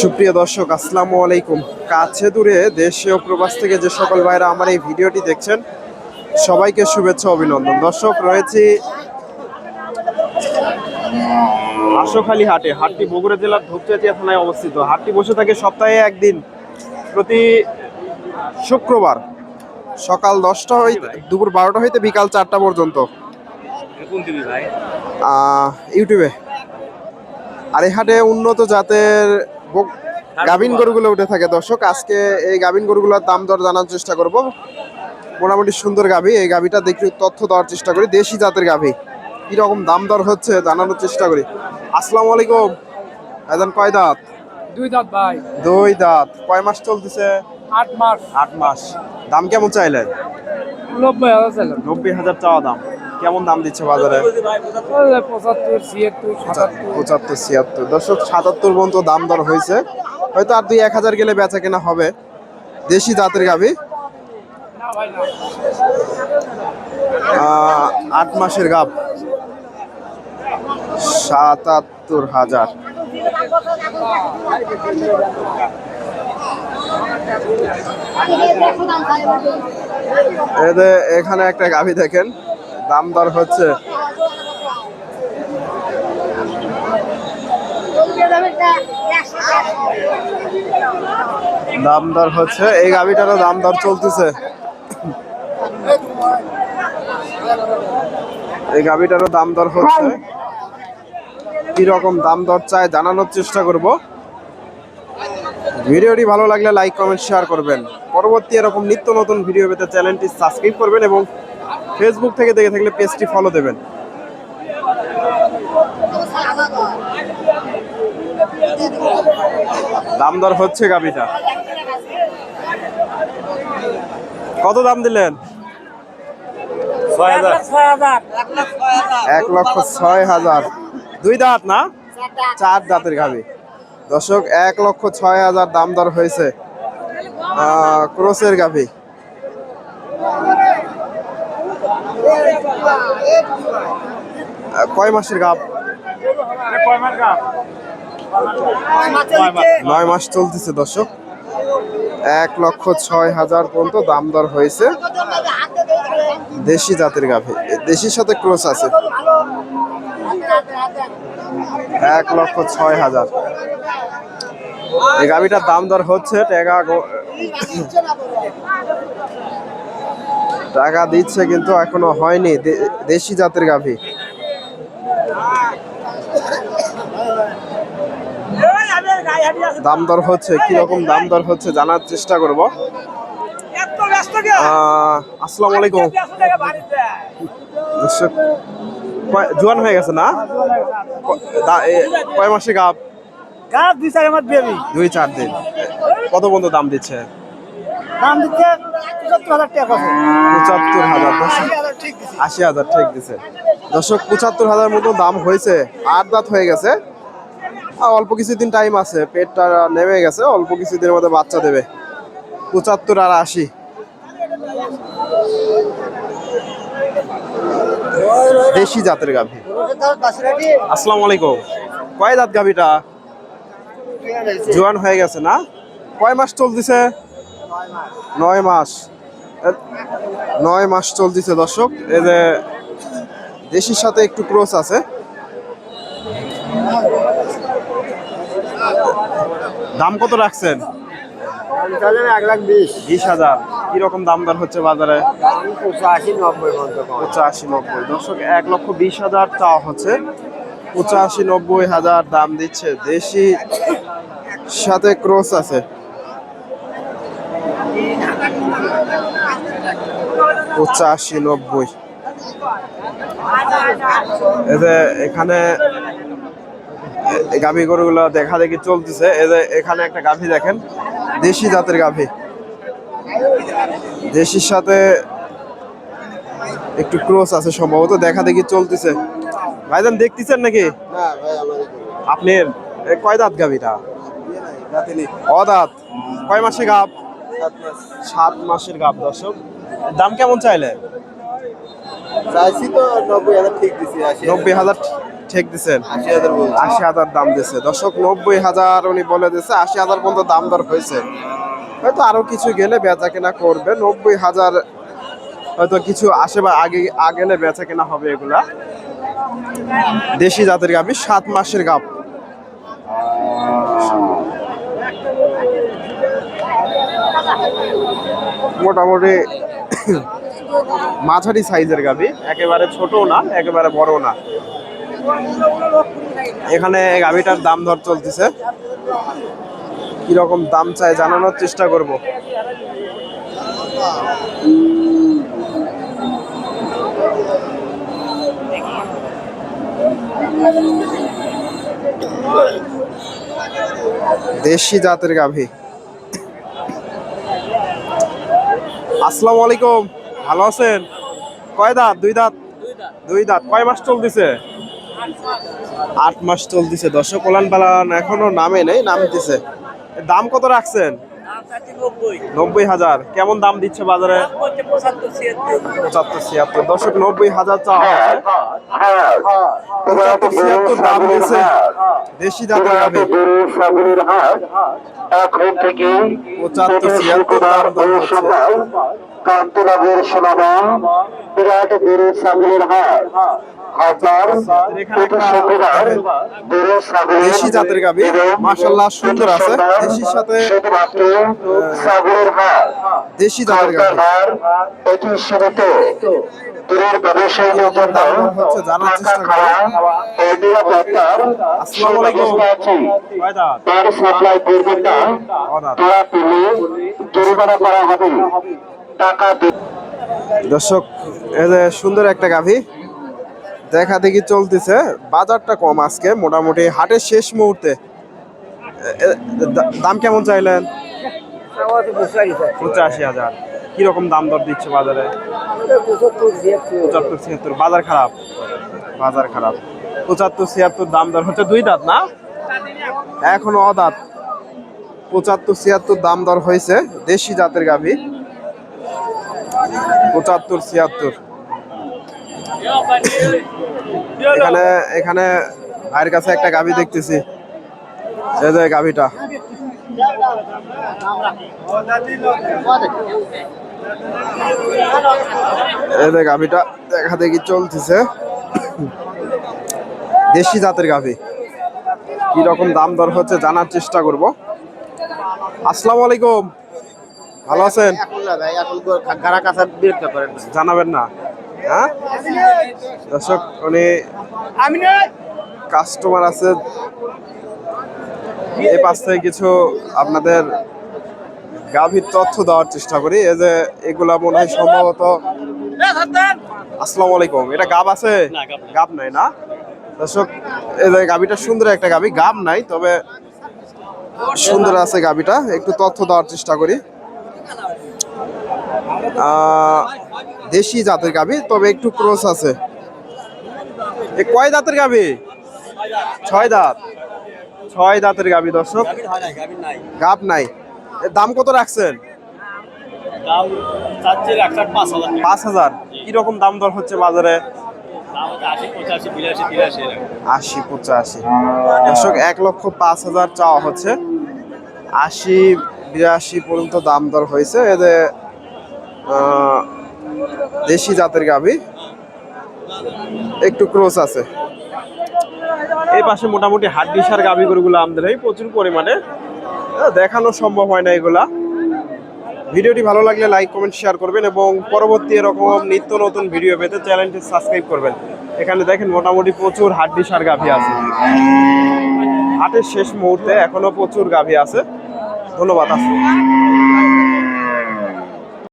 সুপ্রিয় দর্শক, আসসালামু আলাইকুম। কাছে দূরে দেশে ও প্রবাস থেকে যে সকল ভাইরা আমার এই ভিডিওটি দেখছেন, সবাইকে শুভেচ্ছা, অভিনন্দন। দর্শক, রয়েছি আশোখালী হাটে। হাটটি বগুড়া জেলার ধূপচাচিয়া থানায় অবস্থিত। হাটটি বসে থাকে সপ্তাহে একদিন, প্রতি শুক্রবার। সকাল দশটা হইতে, দুপুর বারোটা হইতে বিকাল চারটা পর্যন্ত। কোন টিভি ভাই ইউটিউবে। আর এই হাটে উন্নত জাতের গাভিন গরুগুলো উঠে থাকে দর্শক। আজকে এই গাভিন গরুগুলোর দাম দর জানার চেষ্টা করব। মোটামুটি সুন্দর গাভি। এই গাভিটা দেখি তথ্য দেওয়ার চেষ্টা করি। দেশি জাতের গাভি। কীরকম দাম দর হচ্ছে জানানোর চেষ্টা করি। আসসালামু আলাইকুম। এখন কয় দাঁত? দুই দাঁত ভাই। দুই দাঁত। কয় মাস চলতেছে? আট মাস। আট মাস। দাম কেমন চাইলেন? নব্বই হাজার ছিলাম নব্বই হাজার চাওয়া দাম। কেমন দাম দিচ্ছে বাজারে? পঁচাত্তর ছিয়াত্তর পঁচাত্তর ছিয়াত্তর। দর্শক সাতাত্তর পর্যন্ত দাম দর হয়েছে। হয়তো আর দুই এক হাজার গেলে বেচা কেনা হবে। দেশি জাতের গাভি। আট মাসের গাভ। সাতাত্তর হাজার। এদের এখানে একটা গাভি দেখেন। দাম দর হচ্ছে? দাম দর হচ্ছে। এই গাভিটারও দাম দর চলতেছে। এই গাভিটারও দাম দর হচ্ছে। রকম দাম দর চায় জানানোর চেষ্টা করব। ভিডিওটি ভালো লাগলে লাইক, কমেন্ট শেয়ার করবেন। পরবর্তী এরকম নিত্য নতুন ভিডিও পেতে চ্যানেলটি সাবস্ক্রাইব করবেন এবং ফেসবুক থেকে দেখে থাকলে পেজটি ফলো দেবেন। দাম দর হচ্ছে গাভিটা। কত দাম দিলেন? এক লক্ষ ছয় হাজার। দুই দাঁত না? চার দাঁতের গাভি। দর্শক এক লক্ষ ছয় হাজার দাম দর হয়েছে ক্রোসের গাভি। কয় মাসের গাভ নয় মাস চলতেছে দর্শক। এক লক্ষ ছয় হাজার পর্যন্ত দাম দর হয়েছে। দেশি জাতের গাভি। দেশির সাথে ক্রোস আছে। এক লক্ষ ছয় হাজার। এই গাভিটার দাম দর হচ্ছে টাকা গো- টাকা দিচ্ছে কিন্তু এখনও হয়নি দেশি জাতের গাভি। দাম দর হচ্ছে কীরকম দাম দর হচ্ছে জানার চেষ্টা করব। আসসালামু আলাইকুম। জোয়ান হয়ে গেছে না? কয় মাসে গাপ গাছ দুই চার বেবি। দুই চার দিন। কত পর্যন্ত দাম দিচ্ছে? দাম দিচ্ছে পঁচাত্তর হাজার টাকা পঁচাত্তর হাজার আশি হাজার ঠিক দিছে। দর্শক পঁচাত্তর হাজার মতো দাম হয়েছে। আট দাঁত হয়ে গেছে। আর অল্প কিছুদিন টাইম আছে। পেটটা নেমে গেছে। অল্প কিছুদিনের মধ্যে বাচ্চা দেবে। পঁচাত্তর আর আশি। দেশি জাতের গাভী। আসসালামু আলাইকুম। কয় দাঁত গাভীটা? জোয়ান হয়ে গেছে না? কয় মাস চলতেছে? নয় মাস। নয় মাস চলতেছে দর্শক। যে দেশির সাথে একটু ক্রস আছে। দাম কত রাখছেন? এক লাখ বিশ বিশ হাজার দাম দর হচ্ছে বাজারে? পঁচাশি নব্বই। এক লক্ষ বিশ হাজার হচ্ছে। পঁচাশি নব্বই হাজার দাম দিচ্ছে। দেশি সাথে ক্রস আছে। পঁচাশি নব্বই। এতে এখানে গাভী গরুগুলো দেখা দেখি চলতেছে। এতে এখানে একটা গাভী দেখেন দেশি জাতের গাভী। দেশির সাথে একটু ক্রস আছে সম্ভবত দেখা দেখি চলতেছে। ভাইজান দেখতেছেন নাকি? আপনি কয় দাঁত গাভীটা? অদাঁত কয় মাসে গাভ? সাত মাসের গাভ দর্শক। দাম কেমন চাইলে? চাইছি তো নব্বই হাজার ঠিক দিছি নব্বই হাজার ঠেক দিচ্ছেন আশি হাজার দাম দিচ্ছে দর্শক নব্বই হাজার উনি বলে দিচ্ছে আশি হাজার পর্যন্ত দাম দর হয়েছে। হয়তো আরও কিছু গেলে বেচা কেনা করবে। নব্বই হাজার হয়তো কিছু আসে বা আগে আগেলে বেচা কেনা হবে এগুলা। দেশি জাতের গাভি সাত মাসের গাভ। মোটামুটি মাঝারি সাইজের গাভি একেবারে ছোট না, একেবারে বড় না। এখানে গাভিটার দাম দর চলতেছে। কীরকম দাম চাই জানানোর চেষ্টা করব। দেশি জাতের গাভী। আসসালামু আলাইকুম। ভালো আছেন? কয় দাঁত? দুই দাঁত? দুই দাঁত। কয় মাস চলতেছে? আট মাস চলতেছে। দর্শক কলান পালান এখনও নামে নেই, নামতেছে। দাম কত রাখছেন? নব্বই। হাজার। কেমন দাম দিচ্ছে বাজারে? পঁচাত্তর ছিয়াত্তর। দর্শক নব্বই হাজার চাওয়া হচ্ছে। পঁচাত্তর ছিয়াত্তর দাম দিচ্ছে দেশি জাতের গাভী পঁচাত্তর ছিয়াত্তর দাম কান্তরাজের সোনামা বিরাট গরু ছাগলের হাট হাজার একটা শুক্রবার গরু ছাগলের দেশি জাতের গাভী। মাশাল্লাহ সুন্দর আছে। দেশির সাথে ছাগলের হাট দেশি জাতের গাভী। আর শুরুতে। দূরের ব্যবসায়ী জন্য হচ্ছে জানার চেষ্টা করো। এই নিরাপত্তার আসসালামু আলাইকুম। সুব্যবস্থা আছে। কয় দাঁত তার সাপ্লাই করবেন না। ও পেলে জরিমানা করা হবে। দর্শক সুন্দর একটা গাভী। দেখা দেখি চলতেছে। বাজারটা কম আজকে মোটামুটি হাটের শেষ মুহূর্তে। দাম কেমন চাইলেন? পঁচাশি হাজার। কীরকম দাম দর দিচ্ছে বাজারে? পঁচাত্তর ছিয়াত্তর। বাজার খারাপ? বাজার খারাপ। পঁচাত্তর ছিয়াত্তর দাম দর হচ্ছে দুই দাঁত না? এখনও অদাঁত পঁচাত্তর ছিয়াত্তর দাম দর হয়েছে দেশি জাতের গাভী। পঁচাত্তর, ছিয়াত্তর। এখানে এখানে ভাইয়ের কাছে একটা গাভী দেখতেছি। এই যে গাভীটা। এই যে গাভীটা, দেখা দেখি চলতেছে। দেশি জাতের গাভী। কি রকম দাম দর হচ্ছে জানার চেষ্টা করব। আসসালামু আলাইকুম। ভালো আছেন? জানাবেন না। হ্যাঁ? দর্শক উনি কাস্টমার আছে। এই পাশ থেকে কিছু আপনাদের গাভীর তথ্য দেওয়ার চেষ্টা করি। এই যে এগুলা মনে হয় সম্ভবত আসসালামু আলাইকুম। এটা গাব আছে? গাব নাই না? দর্শক এই যে গাভীটা সুন্দর একটা গাভী। গাব নাই তবে সুন্দর আছে গাভীটা। একটু তথ্য দেওয়ার চেষ্টা করি। দেশি জাতের গাভী তবে একটু ক্রস আছে। এ কয় দাঁতের গাভী? ছয় দাঁত। ছয় দাঁতের গাভী দর্শক। গাব নাই দাম কত রাখছেন? পাঁচ হাজার। কীরকম দাম দর হচ্ছে বাজারে? আশি পঁচাশি। দর্শক এক লক্ষ পাঁচ হাজার চাওয়া হচ্ছে। আশি বিরাশি পর্যন্ত দাম দর হয়েছে। এদের দেশি জাতের গাভী। একটু ক্রোস আছে। এই পাশে মোটামুটি হাড্ডিসার গাভী গরুগুলো আমাদের হয় প্রচুর পরিমাণে। দেখানো সম্ভব হয় না এগুলা। ভিডিওটি ভালো লাগলে লাইক কমেন্ট শেয়ার করবেন এবং পরবর্তী এরকম নিত্য নতুন ভিডিও পেতে চ্যানেলটি সাবস্ক্রাইব করবেন। এখানে দেখেন মোটামুটি প্রচুর হাড্ডি সার গাভী আছে। হাটের শেষ মুহূর্তে এখনও প্রচুর গাভী আছে। ধন্যবাদ আছে